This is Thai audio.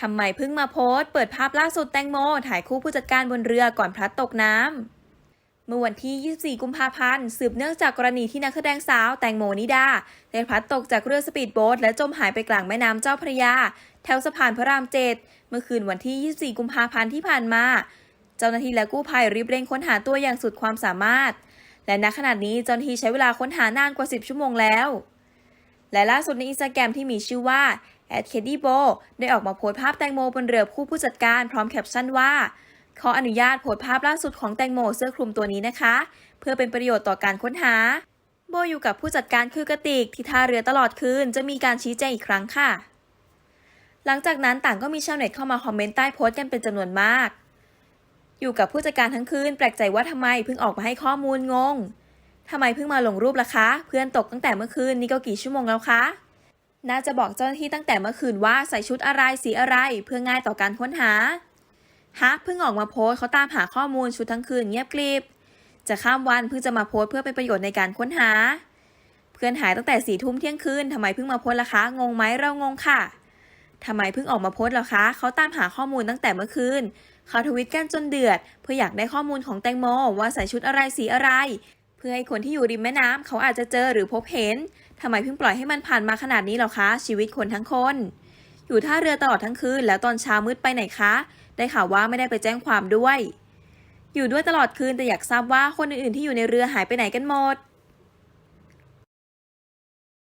ทำไมเพิ่งมาโพสต์เปิดภาพล่าสุดแตงโม ถ่ายคู่ผู้จัดการบนเรือก่อนพลัดตกน้ำ เมื่อวันที่ 24 กุมภาพันธ์ สืบเนื่องจากกรณีที่นักแสดงสาวแตงโมนิดาได้พลัดตกจากเรือสปีดโบ๊ทและจมหายไปกลางแม่น้ำเจ้าพระยา แถวสะพานพระรามเจ็ดเมื่อคืนวันที่ 24 กุมภาพันธ์ที่ผ่านมา เจ้าหน้าที่และกู้ภัยรีบเร่งค้นหาตัวอย่างสุดความสามารถ และณขณะนี้เจ้าหน้าที่ใช้เวลาค้นหานานกว่า 10 ชั่วโมงแล้ว และล่าสุดในอินสตาแกรมที่มีชื่อว่า a d k d y b o ได้ออกมาโพสภาพแตงโมบนเรือคู่ผู้จัดการพร้อมแคปชั่นว่า ขออนุญาตโพสภาพล่าสุดของแตงโมเสื้อคลุมตัวนี้นะคะ เพื่อเป็นประโยชน์ต่อการค้นหา โบอยู่กับผู้จัดการคือกระติกที่ท่าเรือตลอดคืนจะมีการชี้แจงอีกครั้งค่ะ หลังจากนั้นต่างก็มีชาวเน็ตเข้ามาคอมเมนต์ใต้โพสต์กันเป็นจำนวนมาก อยู่กับผู้จัดการทั้งคืนแปลกใจว่าทำไมเพิ่งออกมาให้ข้อมูลงงทำไมเพิ่งมาลงรูปล่ะคะ เพื่อนตกตั้งแต่เมื่อคืนนี่ก็กี่ชั่วโมงแล้วคะ น่าจะบอกเจ้าหน้าที่ตั้งแต่เมื่อคืนว่าใส่ชุดอะไรสีอะไรเพื่อง่ายต่อการค้นหาฮักเพิ่งออกมาโพสเขาตามหาข้อมูลชุดทั้งคืนเงียบกริบจะข้ามวันเพิ่งจะมาโพสเพื่อเป็นประโยชน์ในการค้นหา เพื่อนหายตั้งแต่สี่ทุ่มเที่ยงคืนทำไมเพิ่งมาโพสล่ะคะ งงไหมเรางงค่ะทำไมเพิ่งออกมาโพสล่ะคะเขาตามหาข้อมูลตั้งแต่เมื่อคืนเขาทวิตกันจนเดือด เพื่ออยากได้ข้อมูลของแตงโมว่าใส่ชุดอะไรสีอะไร พื่อให้คนที่อยู่ริมแม่น้ำเขาอาจจะเจอหรือพบเห็นทำไมเพิ่งปล่อยให้มันผ่านมาขนาดนี้หรอคะ ชีวิตคนทั้งคน อยู่ท่าเรือตลอดทั้งคืนแล้วตอนเช้ามืดไปไหนคะ ได้ข่าวว่าไม่ได้ไปแจ้งความด้วย อยู่ด้วยตลอดคืนแต่อยากทราบว่าคนอื่นๆที่อยู่ในเรือหายไปไหนกันหมด